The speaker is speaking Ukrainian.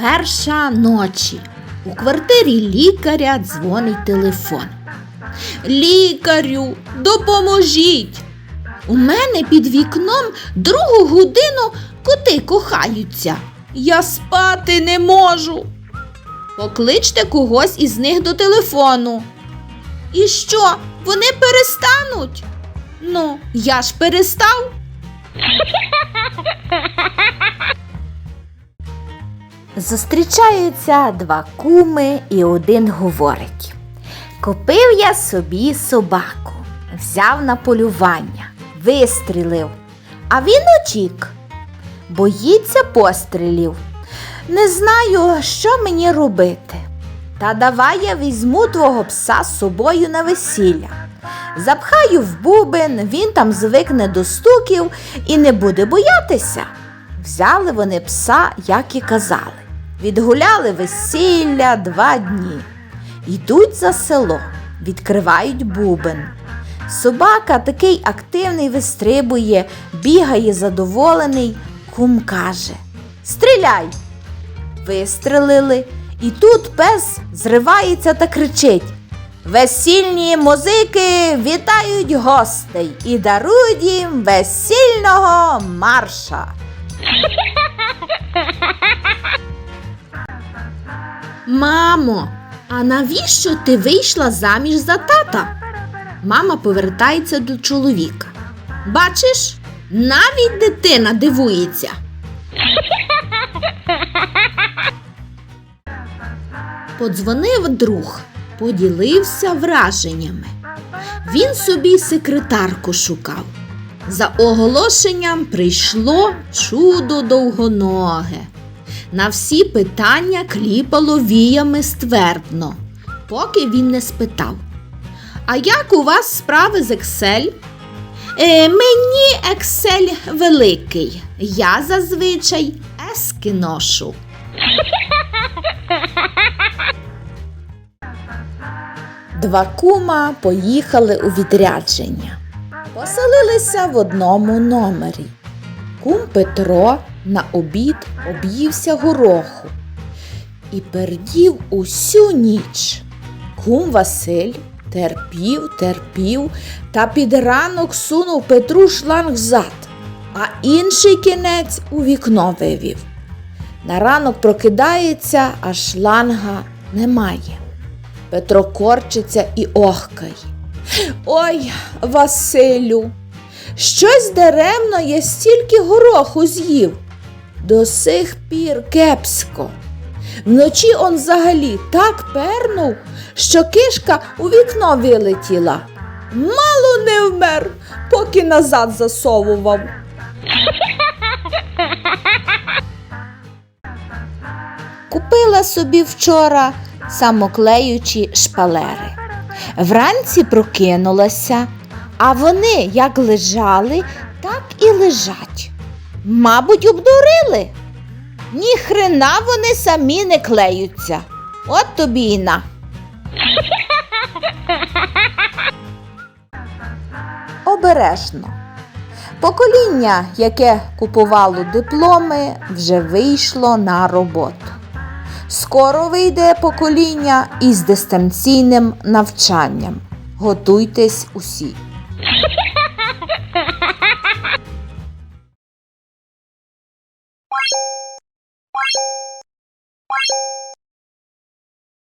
Перша ночі. У квартирі лікаря дзвонить телефон. Лікарю, допоможіть. У мене під вікном другу годину коти кохаються. Я спати не можу. Покличте когось із них до телефону. І що, вони перестануть? Ну, я ж перестав. Зустрічаються два куми, і один говорить: Купив я собі собаку, взяв на полювання, вистрілив, а він утік. Боїться пострілів. Не знаю, що мені робити. Та давай я візьму твого пса з собою на весілля. Запхаю в бубен, він там звикне до стуків і не буде боятися. Взяли вони пса, як і казали. Відгуляли весілля два дні. Йдуть за село, відкривають бубен. Собака такий активний вистрибує, бігає задоволений. Кум каже: Стріляй! Вистрелили, і тут пес зривається та кричить. Весільні музики вітають гостей і дарують їм весільного марша. Мамо, а навіщо ти вийшла заміж за тата? Мама повертається до чоловіка. Бачиш, навіть дитина дивується. Подзвонив друг, поділився враженнями. Він собі секретарку шукав. За оголошенням прийшло чудо довгоноге. На всі питання кліпало віями ствердно, поки він не спитав. А як у вас справи з Excel? Е, мені Excel великий. Я зазвичай ески ношу. Два кума поїхали у відрядження. Поселилися в одному номері. Кум Петро на обід об'ївся гороху і пердів усю ніч. Кум Василь терпів, терпів та під ранок сунув Петру шланг зад, а інший кінець у вікно вивів. На ранок прокидається, а шланга немає. Петро корчиться і охкає. Ой, Василю, щось даремно я стільки гороху з'їв. До сих пір кепсько. Вночі он взагалі так пернув, що кишка у вікно вилетіла. Мало не вмер, поки назад засовував. Купила собі вчора самоклеючі шпалери. Вранці прокинулася, а вони як лежали, так і лежать. Мабуть, обдурили. Ні хрена вони самі не клеються. От тобі і на. Обережно. Покоління, яке купувало дипломи, вже вийшло на роботу. Скоро вийде покоління із дистанційним навчанням. Готуйтесь усі.